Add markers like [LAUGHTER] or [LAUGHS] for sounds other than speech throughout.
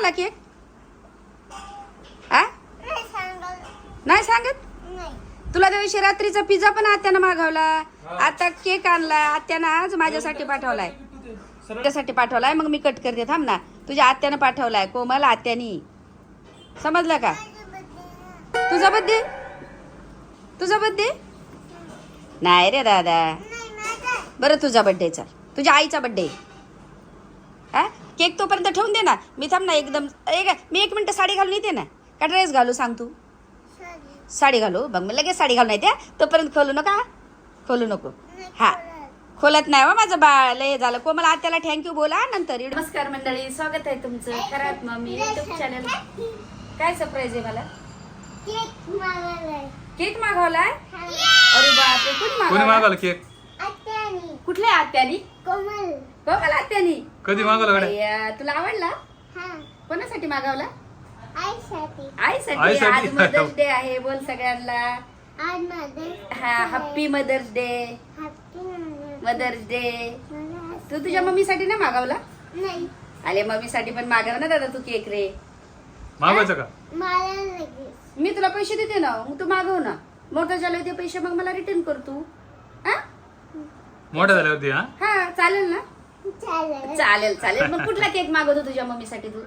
मला केक आ? नाही सांगत? तुला त्या दिवशी रात्रीचा पिझ्झा पण आत्यानं मागवला. आता केक आणला आत्यानं आज माझ्यासाठी पाठवलाय. तुझ्यासाठी पाठवलाय मग मी कट करते. थांब ना. तुझ्या आत्यानं पाठवलाय. कोमल आत्यानी. समजलं का? तुझा बड्डे? तुझा बड्डे? नाही रे दादा. बरं तुझा बड्डे चल. तुझ्या आईचा बड्डे. हा? केक तोपर्यंत ठेवून दे ना. मी थांब ना एकदम एक मी एक मिनटं साडी घालून येते ना. का ड्रेस घालू सांग तू? साडी घालू. बघ मी लगेच साडी घालून येते तोपर्यंत खोलू नका खोलू नको. हा. खोलत नाही हो माझं बाळ लय झालं. कोमल आत्याला थँक्यू बोला नंतर नमस्कार मंडळी स्वागत आहे तुमचं खरात मम्मी युट्यूब चॅनल काय सरप्राईज आहे मला? केक मागवलाय. केक मागवलाय? अरे बापरे कोणी कोणी मागवला? मागवला केक आत्यानी. कुठल्या आत्यानी? कोमल. कोमल आत्यानी. कधी मागवला गड्या? अय्या, तुला आवडला? हा. कोणासाठी मागवला? आईसाठी. आईसाठी. आईसाठी. आज मदर्स डे आहे बोल सगळ्यांना. आज हा happy mother's day happy mother's day तू तुझ्या मम्मीसाठी ना मागवला? नाही. आले मम्मीसाठी पण मागव ना दादा तू केक रे. मागवायचं का? मला लगेच. मी तुला पैसे देते ना मग तू मागव ना. मोठं झालं ते पैसे मग मला रिटर्न कर तू. हा? मोठा झाल्यावरती हा? हा चालेल ना? चालेल. चालेल चालेल. मग कुठला केक मागवतो तुझ्या मम्मीसाठी तू?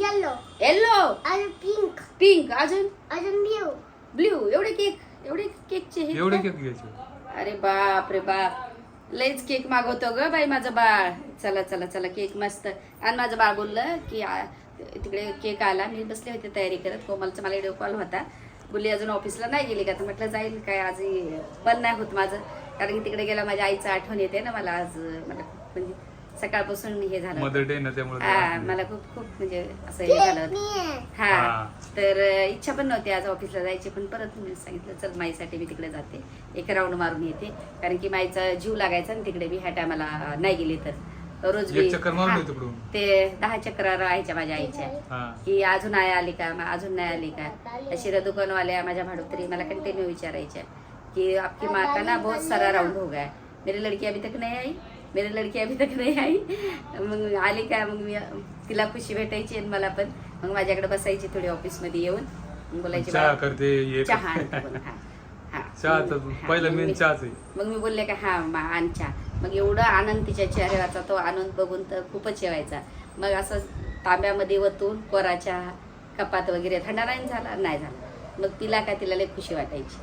येलो येल्लो अजून पिंक पिंक अजून? अजून ब्ल्यू ब्ल्यू एवढे केक एवढे केकचे हे एवढे? केक घ्यायचे अरे बाप रे बाप. लयच केक मागवतो ग बाई माझं बाळ. चला चला चला केक मस्त. आणि माझं बाळ बोललं की आ, तिकडे केक आला. मी बसले होते तयारी करत. कोमलचा मला व्हिडिओ कॉल होता. बोलली अजून ऑफिसला नाही गेली का? तर म्हटलं जाईल काय आज बंद नाही होत माझं. कारण की तिकडे गेला माझ्या आईचं आठवण येते ना मला आज मला खूप म्हणजे सकाळपासून हे झालं मदर डे ना त्यामुळे हा मला खूप खूप म्हणजे असं हे झालं हा. तर इच्छा पण नव्हती आज ऑफिसला जायची पण परत मी सांगितलं चल माईसाठी मी तिकडे जाते. एक राऊंड मारून येते. कारण की माईचा जीव लागायचा ना तिकडे मी ह्या टायमाला नाही गेले तर. रोज मी एक चक्कर मारून हा, ये तिकडून. ते दहा चक्र राहायच्या माझ्या आईच्या. हा. की अजून नाही आली का? मा- अजून नाही आली का? अशी दुकानवाल्या माझ्या भाडोतरी मला कंटिन्यू विचारायच्या. कि आपकी माँ का ना बहुत सारा राउंड हो गया मेरी लड़की अभी तक नहीं आई. मेरी लड़की अभी तक नहीं आई. मग आली का? मग मी तिला खुशी भेटायची आणि मला पण. मग माझ्याकडे बसायची थोडी ऑफिसमध्ये येऊन. मग बोलायची चहा "बा, करते चहा करते. आणते बोल, हा, हा. चहा तर हा, पहिलं मग मेन मी- चहाच आहे. मग मी बोलले का हा मा आण चहा. मग एवढा आनंद तिच्या चेहऱ्याचा तो आनंद बघून तर खूपच येवायचा मग असं तांब्यामध्ये वतून कोरा चहा कपात वगैरे थंडा नाही झाला नाही झाला. मग तिला का तिला लई खुशी वाटायची.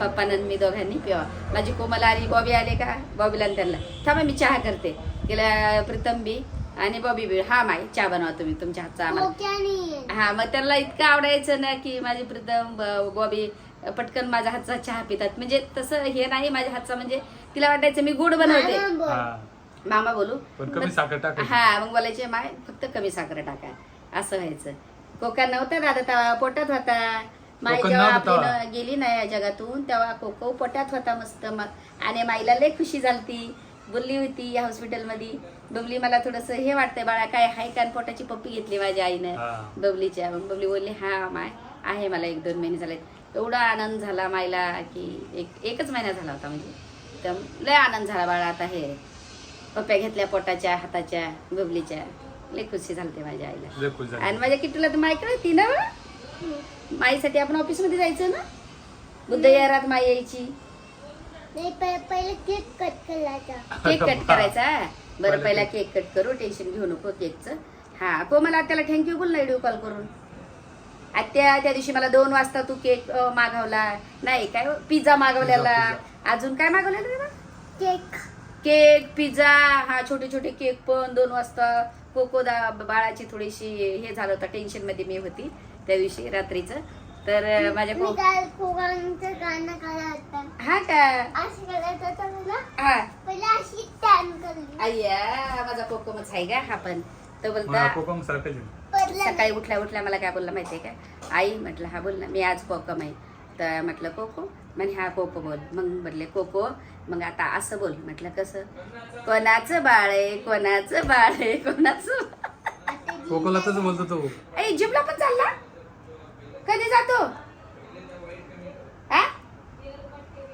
पप्पानं मी दोघांनी पिवा. माझी कोमला आली बॉबी आले का? बॉबीला आणि त्यांना. थांबा मी चहा करते. तिला प्रीतम बी आणि बॉबी बी. हा माई चहा बनवा तुम्ही तुमच्या हातचा आम्हाला. हा मग त्यांना इतकं आवडायचं ना की माझी प्रीतम बॉबी पटकन माझ्या हातचा चहा पितात. म्हणजे तसं हे नाही माझ्या हातचा म्हणजे तिला वाटायचं मी गोड बनवते. हा. मामा बोलू पण कमी साखर टाकायची. हा मग बोलायचे माय फक्त कमी साखर टाका. असं व्हायचं. कोका नव्हता दादा तेव्हा पोटात होता. माई जेव्हा आपली गेली ना या जगातून तेव्हा कोको पोटात होता मस्त. मग आणि माईला लय खुशी झालती. बोलली होती या हॉस्पिटलमध्ये बबली मला थोडस हे वाटतंय बाळा काय हाय कान पोटाची पप्पी घेतली माझ्या आईनं हा. बबलीच्या. मग बबली बोलली हा माय आहे मला एक दोन महिने झाले एवढा आनंद झाला मायला की एक एकच महिना झाला होता म्हणजे. तर लय आनंद झाला बाळा आता हे. पप्प्या घेतल्या पोटाच्या हाताच्या बबलीच्या. लय खुशी झालते माझ्या आईला. लय खुश झाली. आणि माझ्या किट्टूला तर माय कळती ना? माईसाठी आपण ऑफिसमध्ये जायचं ना? बुद्ध यारात माई यायची. नाही पहिले केक कट करायचा केक कट [LAUGHS] करायचा? बरं पहिलं पहिला केक. कट करू टेन्शन घेऊ नको केकचं. हा कोमला त्याला थँक्यू बोल ना व्हिडिओ कॉल करून. आत्या त्या दिवशी मला दोन वाजता तू केक मागवला. नाही काय पिझ्झा मागवलेला. अजून काय मागवलेलं? केक. केक पिझ्झा हा छोटे छोटे केक पण दोन वाजता. कोको दा बाळाची थोडीशी हे झालं होतं टेन्शनमध्ये मी होती त्या दिवशी रात्रीचं. तर माझ्या हा का? असं करायचं होतं मला हा. पहिले अशी टॅन करली अय्या माझा कोकोमच आहे का? हा पण. तो बोलता कोकम. पडलं सकाळी उठल्या उठल्या मला काय बोलला माहितीये का आई म्हटलं हा बोल ना मी आज कोकम आहे. तर म्हटलं कोको? म्हणे हा कोको बोल. मग म्हटले कोको? मग आता असं बोल. म्हटलं कसं? कोणाचं बाळ आहे? कोणाचं बाळ आहे? कोणाचं आता कोकोला तसं बोलतो तो. ऐ जिमला पण चालला? कधी जातो? हा?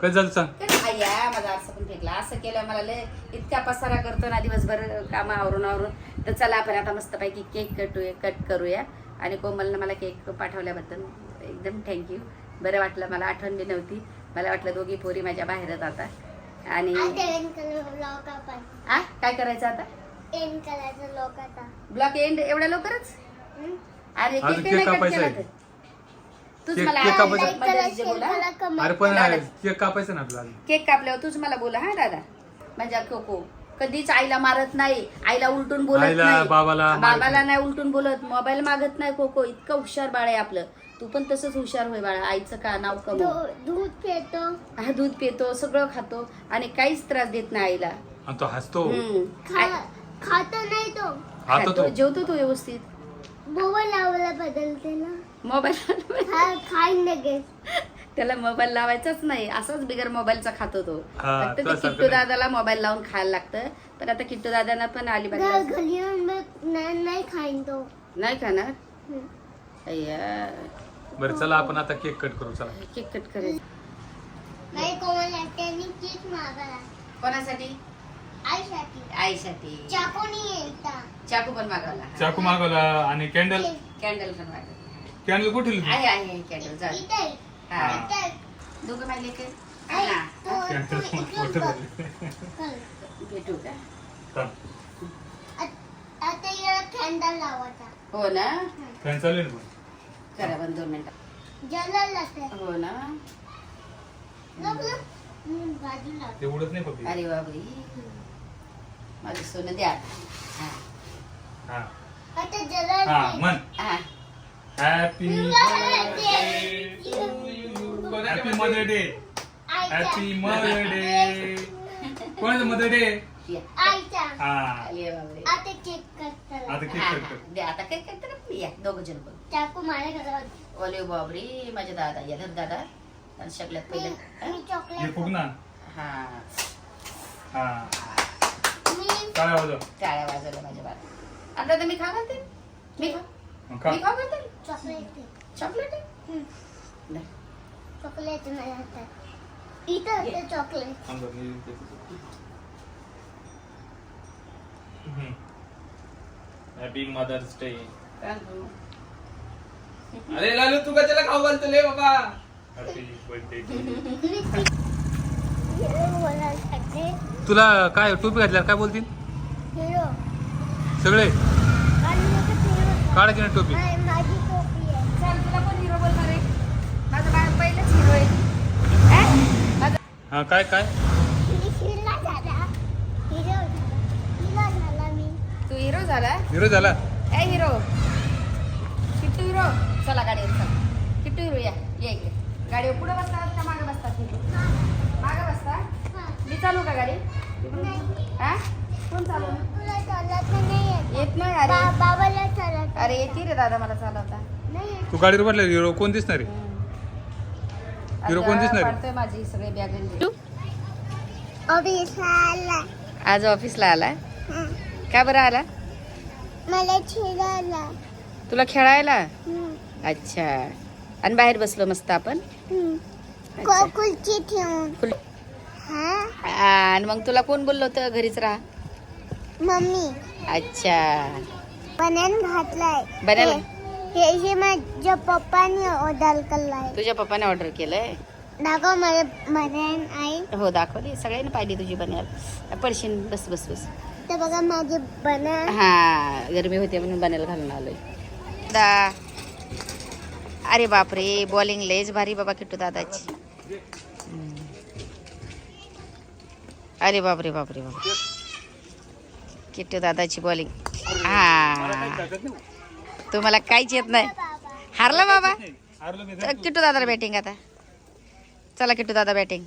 कधी झालं सांग? अय्या माझा असं फेकला असं केलं मला लय इतका पसारा करतो ना दिवसभर काम आवरून आवरून. तर चला आपण आता मस्तपैकी केक कटूया कट करूया. आणि कोमलनं मला केक पाठवल्याबद्दल एकदम थँक्यू बरं वाटलं मला आठवण बी नव्हती. मला वाटलं दोघी पोरी माझ्या बाहेरच आता. आणि काय करायचं आता? लॉक आता. ब्लॉक एंड एवढ्या लवकरच? अरे केक नाही कट कापायचा केला. तूच केक- मला केक आ- कापायचा? बोला. अरे पण. केक कापायचं ना आपल्याला केक कापल्यावर तूच मला बोला हा दादा. माझ्या कोको कधीच आईला मारत नाही. आईला उलटून बोलत आईला, नाही. बाबाला मारत बाबाला नाही उलटून बोलत. मोबाईल मागत नाही कोको इतकं हुशार बाळ आहे आपलं. तू पण तसंच हुशार होय बाळा. आईचं का नाव कमव. दू- दूध पितो हा दूध पितो सगळं खातो. आणि काहीच त्रास देत नाही आईला. आणि तो हसतो. हम्म. खा आई- खातो नाही तो. आता खातो तो. जेवतो तो व्यवस्थित. बोबा लावला बदलते ना. मोबाईल हा खाईन लगेच. त्याला मोबाईल लावायचाच नाही. असाच बिगर मोबाईलचा खातो तो. हा, फक्त ते किट्टू नाही. दादाला मोबाईल लावून खायला लागतं. पण आता किट्टू दादांना पण घ- अलिबागला घरी येऊन मग नाही नाही खाईन तो. नाही खाणार? हम्म. अय्या. बरं चला आपण आता केक कट करू चला. केक कट करायचं नाही त्यांनी केक कोणासाठी? आईसाठी. आईसाठी. चाकोनी येता चाकू पण मागवला. चाकू मागवला आणि कॅन्डल कॅन्डल पण मागवला. कॅन्डल कुठे? आहे आहे कॅन्डल चालेल हा. दोघं की हा. भेटू का? आता याला कॅन्डल लावायचा. हो ना? फॅन चालू आहे ना पण. करा बंद दोन मिनिटं. जलाला ते हो ना? लोक लोक. हम्म, बाजूला ते उडत नाही अरे बाबरी माझं सोनं द्या. हा. हा. आता हा जलाला मन हा happy happy mother day happy mother day कोणाचं मदर डे हा आता केक आता केक आता काय करता या दोघं जण पण चाकू माझ्या घरात ओले बाबरे माझे दादा या धर दादा आणि सगळ्यात पहिलं मी हे चॉकलेट फुग ना हा. हा. मी काय वाजव टाळ्या वाजवल्या माझ्या बाळा आता मी खा घालते मी खा मग खा मी खाऊ घालते चॉकलेट चॉकलेट आहे हम्म, दे. चॉकलेट माझ्या हातात इथं होतं चॉकलेट थांब बरं, मी देतो. हम्म. हॅपी मदर्स डे काय करू? अरे लालू तू कशाला खाऊ घालतो ले बाबा. हॅपी बर्थडे हिरो बोलायसाठी तुला काय टोपी घातल्यावर काय बोलतील? हिरो सगळे. आणि मग काढायची ना टोपी? नाही, माझी टोपी आहे. चल तुला कोण हिरो बोलणार आहे? माझा बाळ पहिलेच हिरो आहे. हा? हा? काय काय? मी हिरो झाला. हिरो झाला. हिरो झाला मी. तू हिरो झाला? हिरो झाला? ए हिरो किट्टू हिरो चला गाडीवर चला. किट्टू हिरो या. ये इकडे. गाडीवर पुढे बसतात का मागे बसतात मागे बसता हा. मी चालू का गाडी. हा? कोण चालू? येत. नाही अरे. बा- बाबाला चालत अरे येते रे दादा मला चालवता. नाही येत. तू गाडीवर बसला हिरो कोण दिसणार? आहे हिरो कोण दिसणार? आहे? माझी सगळे बॅग अभिषाला आज ऑफिसला आला हा. का बरं आला? मला तुला खेळायला? हम्म, अच्छा. आणि बाहेर बसलो मस्त आपण? हम्म. अच्छा. को- कुलची ठेवून. फुल- हा आणि मग तुला कोण बोललो होतं घरीच राहा? मम्मी. अच्छा. बनान घातलाय. बनाना? हे हे- माझ्या पप्पाने ऑर्डर केलाय. तुझ्या पप्पाने ऑर्डर केलंय? दाखव मला बनान आई हो दाखवली सगळ्यांनी पाहिली तुझी बनायला पडशीन बस बस बस. तर बघा माझे बनान हा गरमी होते म्हणून बनायला घालून आलोय. दा. अरे बापरे बॉलिंग लेज भारी बाबा किट्टू दादाची. अरे बापरे बापरे बाप किट्टू दादाची बॉलिंग हा. तुम्हाला काहीच येत नाही. हारला बाबा. किट्टू दादाला बॅटिंग आता. चला किट्टू दादा बॅटिंग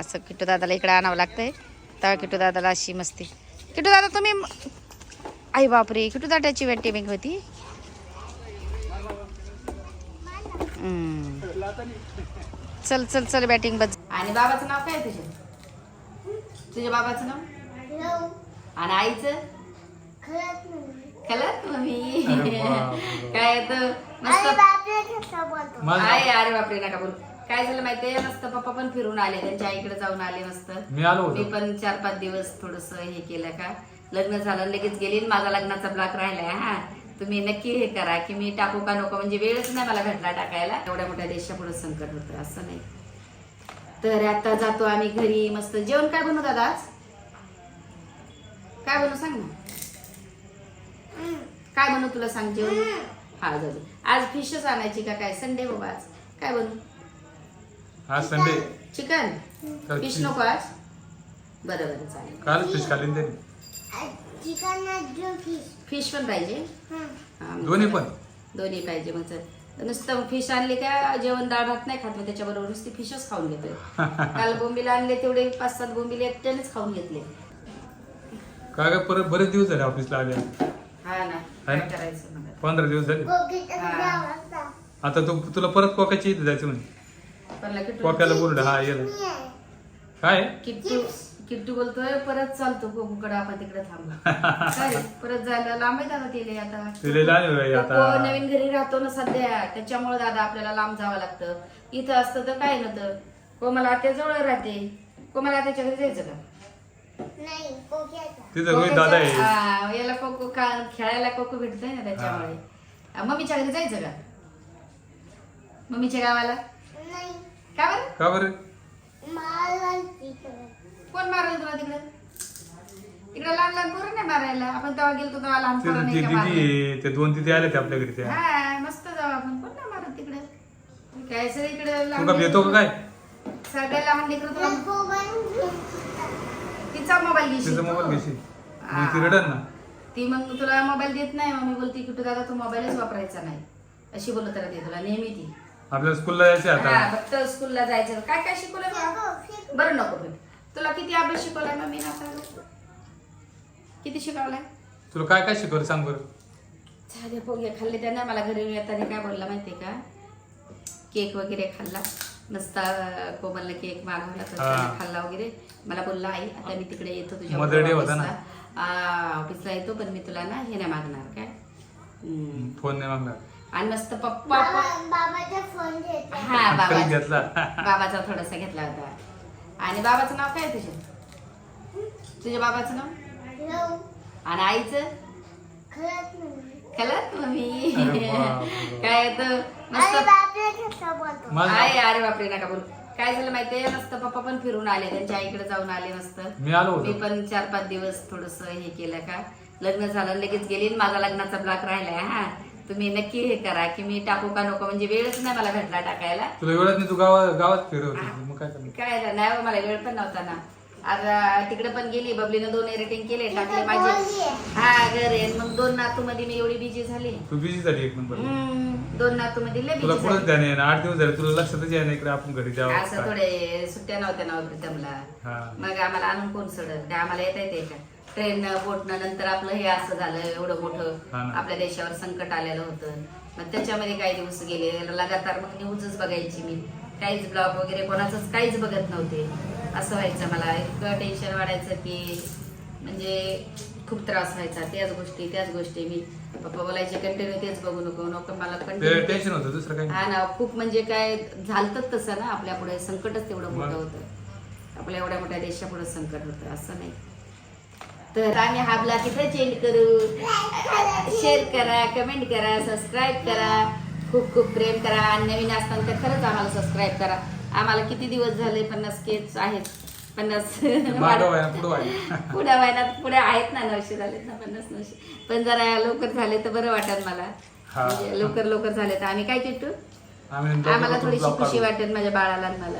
असं किट्टू दादाला इकडे आणावं लागतंय. तेव्हा किट्टू दादाला अशी मस्ती. किट्टू दादा तुम्ही आई बापरे किट्टू दादाची बॅटिंग होती. चल चल चल बॅटिंग बस आणि बाबाचं नाव काय तुझ्या? तुझ्या बाबाचं नाव? आणि आईचं. खलत मम्मी. काय येतं अरे मस्त. आहे अरे बापरे नका बोल. काय झालं माहितीये? मस्त पप्पा पण फिरून आले. त्यांच्या आईकडे जाऊन आले मस्त. मी आलो मी होतो पण चार पाच दिवस थोडस हे केलं का? लग्न झालं लगेच गेली आणि माझा लग्नाचा ब्लॉक राहिलाय हा. तुम्ही नक्की हे करा की मी टाकू का नको? म्हणजे वेळच नाही मला भेटला टाकायला. एवढ्या मोठ्या देशापुढे संकट होतं असं नाही. तर आता जातो आम्ही घरी मस्त. जेवण काय बनवू दादा आज? काय बनवू सांग ना. काय बनवू तुला सांग जेवण? हा जाऊ. आज फिशच आणायची का काय? संडे बाबा आज. काय बनवू? आज संडे चिकन फिश. नको आज? बरं बरं चालेल. काल फिश खाली चिकन जो फिश फिश पण पाहिजे? हं. हा, दोन्ही पण? दोन्ही पाहिजे मग. नुसतं फिश आणली का जेवण डाळ भात नाही खात मग त्याच्याबरोबर नुसती फिशच खाऊन घेतोय [LAUGHS] काल बोंबीला आणले तेवढे पाच सात बोंबीले एकट्यानेच खाऊन घेतले. काय काय परत बरेच दिवस झाले ऑफिसला आले हा ना काय करायचं मग पंधरा दिवस झाले. आता तू तुला परत कोकाची इथे जायचं म्हणे. पण किट्टू कोक्याला बोलड हा येला. काय? किट्टू किट्टू बोलतोय परत चालतो कोकूकडे आपण तिकडे थांबू. [LAUGHS] काय? रे? परत जायला लांब आहे दादा तिले आता. तिला लहान बाई कोको आता नवीन घरी राहतो ना सध्या त्याच्यामुळे दादा आपल्याला लांब जावं लागतं. इथं असतं तर काय नव्हतं कोमला आत्याजवळ राहते. कोमला आत्याच्या घरी जायचं का? नाही कोक्याचा तिथं रोहित दादा आहे. हा, याला कोको का खेळायला कोको भेटतोय ना त्याच्यामुळे. आ, मम्मीच्या घरी जायचं का? मम्मीच्या गावाला? नाही. का बरं? का बरं? मला कोण मारलं तुला तिकडे? तिकडे लहान लहान पोरं नाही मारायला. आपण तेव्हा गेलतो तेव्हा लहान पोरं तिथं नाही ती का दिदी मारले? आहे. ते दोन तिथे आले ते आपल्या घरी त्या. हा मस्त जाऊ आपण. कोण नाही मारत तिकडे? काय सर इकडे तू का भेटतो का काय? सगळ्या लहान लेकरं तुला तिचा मोबाईल घेशील तिचा तू. मोबाईल घेशील. मग ती रडन ना. ती मग तुला मोबाईल देत नाही मग मी बोलते की तू दादा तू मोबाईलच वापरायचा नाही. अशी बोलत राहते तुला नेहमी ती. आपल्याला स्कूलला जायचं हा आता. फक्त स्कूलला जायचं. काय काय शिकवलं? बरं नको तुला किती अभ्यास शिकवलाय मग मी आता किती शिकवलाय? तुला काय काय शिकवलं सांग बरं. झाले पोगे खाल्ले त्यानं. मला घरी येताना काय बोलला माहितीये का? केक वगैरे खाल्ला. मस्त अं, कोमलने केक मागवला तर हा. त्याने खाल्ला वगैरे. मला बोलला आई आता मी तिकडे येतो तुझ्या Mother Day होता ना. ऑफिसला. येतो पण मी तुला ना हे नाही मागणार काय? हम्म. फोन नाही मागणार. आणि मस्त पप्पा बाबा- बाबाचा फोन घेतला. हा बाबा घेतला? बाबाचा थोडासा घेतला होता. आणि बाबाचं नाव काय आहे तुझ्या? तुझ्या बाबाचं नाव? आणि आईचं? खरंच नाही. मम्मी अरे बापरे. [LAUGHS] काय तर अरे मस्त बापरे कसं बोलतो? माझं आहे अरे बापरे नका बोल. काय झालं माहितीये? मस्त पप्पा पण फिरून आले. त्यांच्या आईकडे जाऊन आले मस्त. मी आलो मी पण चार पाच दिवस थोडस हे केलं का? लग्न झालं लगेच गेली आणि माझा लग्नाचा ब्लॉक राहिलाय. हा. तुम्ही नक्की हे करा की मी टाकू का नको? म्हणजे वेळच नाही मला भेटला टाकायला. तुला एवढ्यात नाही तू गावात गावात होती मग काय करणार? काय झालं? नाही हो, मला वेळ पण नव्हता ना. आता तिकडे पण गेली बबलीनं दोन एडिटिंग केले टाकले माझे. आहे. हा घर मग दोन नातू मध्ये मी एवढी बिझी झाली. तू बिझी झाली एक नंबर. हम्म, दोन नातू मध्ये लय तुला कुठंच झाली. ध्यान आहे ना आठ दिवस झाले तुला लक्षातच आहे ना इकडे आपण घरी असं जावं थोडे सुट्ट्या नव्हत्या ना प्रीतमला हा. मग आम्हाला आणून कोण सोडत? काय आम्हाला येता येते का ट्रेन बोटनं नंतर आपलं हे असं झालं एवढं मोठं ना. आपल्या देशावर संकट आलेलं होतं. मग त्याच्यामध्ये काही दिवस गेले लगातार मग न्यूजच बघायची मी. काहीच ब्लॉग वगैरे कोणाचंच काहीच बघत नव्हते. असं व्हायचं मला इतकं टेन्शन वाढायचं की म्हणजे खूप त्रास व्हायचा. त्याच गोष्टी त्याच गोष्टी. मी पप्पा बोलायचे कंटिन्यू तेच बघू नको. नको मला टेन्शन होतं दुसरं काही हा ना खूप म्हणजे काय झालतच तसं ना आपल्या पुढे संकटच तेवढं मोठं? होतं. आपल्या एवढ्या मोठ्या देशापुढे संकट होतं असं नाही. तर आम्ही हा ब्लॉग इथे चेंज करू. शेअर करा कमेंट करा सबस्क्राईब करा. खूप खूप प्रेम करा. आणि नवीन असताना तर खरंच आम्हाला सबस्क्राईब करा. आम्हाला किती दिवस झाले पन्नास केच आहेत? पन्नास व्हाय ना पुढं आहेत ना नऊशे झालेत ना पन्नास नऊशे. पण जरा लवकर झाले तर बरं वाटेल मला. हा. म्हणजे लवकर लवकर झाले तर. आम्ही काय नंतर आम्हाला थोडीशी. खुशी वाटेल माझ्या बाळाला आणि मला?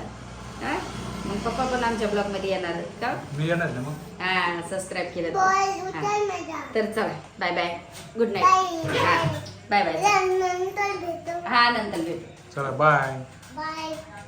मग पप्पा पण आमच्या ब्लॉगमध्ये येणार आहेत का? मी येणार ना मग? हा सबस्क्राईब केलं तर. हा. चला. Bye bye good. नाईट हा. बाय बाय हा नंतर भेटू. चला बाय बाय